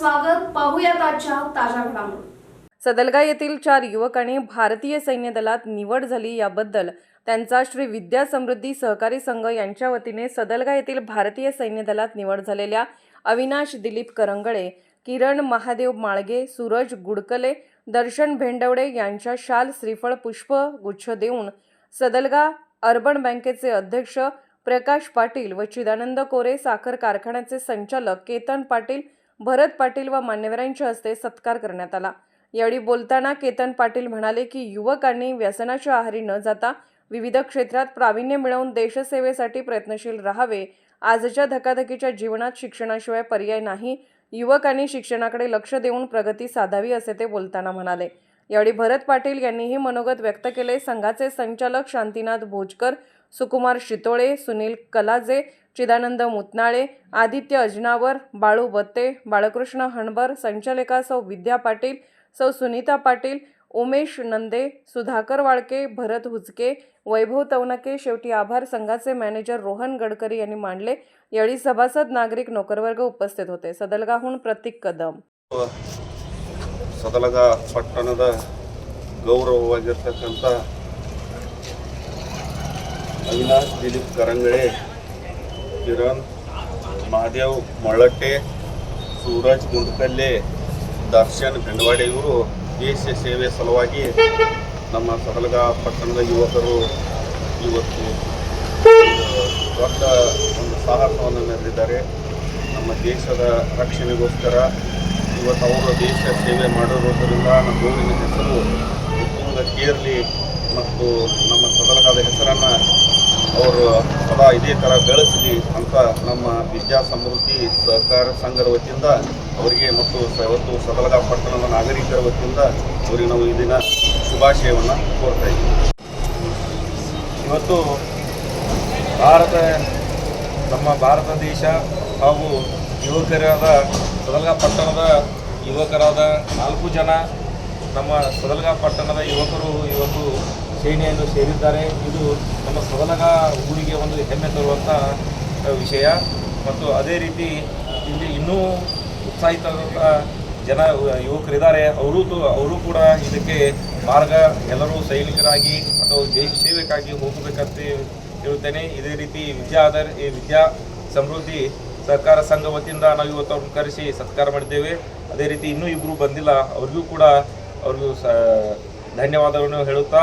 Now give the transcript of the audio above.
स्वागत. पाहूयात आजच्या ताज्या घडामोडी. सदलगा येथील चार युवकांनी भारतीय सैन्य दलात निवड झाली याबद्दल त्यांचा श्री विद्या समृद्धी सहकारी संघ यांच्या वतीने सदलगा येथील भारतीय सैन्य दलात निवड झालेल्या अविनाश दिलीप करंगळे किरण महादेव माळगे सूरज गुडकले दर्शन भेंडवडे यांच्या शाल श्रीफळ पुष्प गुच्छ देऊन सदलगा अर्बन बँकेचे अध्यक्ष प्रकाश पाटील व चिदानंद कोरे साखर कारखान्याचे संचालक केतन पाटील भरत पाटील व मान्यवरांच्या हस्ते सत्कार करण्यात आला. यावेळी बोलताना केतन पाटील म्हणाले की युवकांनी व्यसनाच्या आहारी न जाता विविध क्षेत्रात प्रावीण्य मिळवून देशसेवेसाठी प्रयत्नशील राहावे. आजच्या धकाधकीच्या जीवनात शिक्षणाशिवाय पर्याय नाही. युवकांनी शिक्षणाकडे लक्ष देऊन प्रगती साधावी असे ते बोलताना म्हणाले. यावेळी भरत पाटील यांनीही मनोगत व्यक्त केले. संघाचे संचालक शांतीनाथ भोजकर सुकुमार शितोळे सुनील कलाजे चिदानंद मुतनाळे आदित्य अजनावर बाळू बत्ते बाळकृष्ण हणबर संचालिका सौ विद्या पाटील सौ सुनीता पाटील उमेश नंदे सुधाकर वाळके भरत हुजके वैभव तवनके शेवटी आभार संघाचे मॅनेजर रोहन गडकरी यांनी मांडले यावेळी सभासद नागरिक नोकरवर्ग उपस्थित होते सदलगाहून प्रतीक कदम ಸದಲಗ ಪಟ್ಟಣದ ಗೌರವವಾಗಿರ್ತಕ್ಕಂಥ ಅವಿನಾಶ್ ದಿಲೀಪ್ ಕರಂಗಳೆ ಕಿರಣ್, ಮಹಾದೇವ್ ಮೊಳ್ಳಟ್ಟೆ ಸೂರಜ್ ಗುಂಡ್ಕಲ್ಲೆ ದರ್ಶನ್ ಬೆಂಡವಾಡೆ ಇವರು ದೇಶ ಸೇವೆ ಸಲುವಾಗಿ ನಮ್ಮ ಸದಲಗ ಪಟ್ಟಣದ ಯುವಕರು ಇವತ್ತು ದೊಡ್ಡ ಒಂದು ಸಾಹಸವನ್ನು ಮೆರೆದಿದ್ದಾರೆ ನಮ್ಮ ದೇಶದ ರಕ್ಷಣೆಗೋಸ್ಕರ ಇವತ್ತು ಅವರು ದೇಶ ಸೇವೆ ಮಾಡಿರೋದರಿಂದ ನಮ್ಮ ಊರಿನ ಹೆಸರು ಉತ್ತುಂಗಕ್ಕೇರಲಿ ಮತ್ತು ನಮ್ಮ ಸಬಲಗಾದ ಹೆಸರನ್ನು ಅವರು ಸದಾ ಇದೇ ಥರ ಬೆಳೆಸಲಿ ಅಂತ ನಮ್ಮ ವಿದ್ಯಾ ಸಮೃದ್ಧಿ ಸಹಕಾರ ಸಂಘದ ವತಿಯಿಂದ ಅವರಿಗೆ ಮತ್ತು ಇವತ್ತು ಸದಲಗ ಪಟ್ಟಣದ ನಾಗರಿಕರ ವತಿಯಿಂದ ಅವರಿಗೆ ನಾವು ಈ ದಿನ ಶುಭಾಶಯವನ್ನು ಕೋರ್ತಾ ಇದ್ದೀವಿ. ಇವತ್ತು ಭಾರತ, ನಮ್ಮ ಭಾರತ ದೇಶ ಹಾಗೂ ಯುವಕರಾದ ಸದಲಗ ಪಟ್ಟಣದ ಯುವಕರಾದ ನಾಲ್ಕು ಜನ ನಮ್ಮ ಸದಲಗ ಪಟ್ಟಣದ ಯುವಕರು ಇವತ್ತು ಸೇನೆಯನ್ನು ಸೇರಿದ್ದಾರೆ. ಇದು ನಮ್ಮ ಸದನಗ ಊರಿಗೆ ಒಂದು ಹೆಮ್ಮೆ ತರುವಂಥ ವಿಷಯ. ಮತ್ತು ಅದೇ ರೀತಿ ಇಲ್ಲಿ ಇನ್ನೂ ಉತ್ಸಾಹಿತರಾದಂಥ ಜನ, ಯುವಕರಿದ್ದಾರೆ. ಅವರು ಅವರು ಕೂಡ ಇದಕ್ಕೆ ಮಾರ್ಗ ಎಲ್ಲರೂ ಸೈನಿಕರಾಗಿ ಅಥವಾ ದೇಶ ಸೇವೆಗಾಗಿ ಹೋಗಬೇಕಂತ ಹೇಳುತ್ತೇನೆ. ಇದೇ ರೀತಿ ವಿದ್ಯಾ ಆಧಾರ, ಈ ವಿದ್ಯಾ ಸಮೃದ್ಧಿ ಸರ್ಕಾರ ಸಂಘ ವತಿಯಿಂದ ನಾವು ಇವತ್ತು ಅವ್ರನ್ನ ಕರೆಸಿ ಸತ್ಕಾರ ಮಾಡಿದ್ದೇವೆ. ಅದೇ ರೀತಿ ಇನ್ನೂ ಇಬ್ಬರು ಬಂದಿಲ್ಲ. ಅವ್ರಿಗೂ ಕೂಡ ಅವ್ರಿಗೂ ಸ, ಧನ್ಯವಾದಗಳನ್ನು ಹೇಳುತ್ತಾ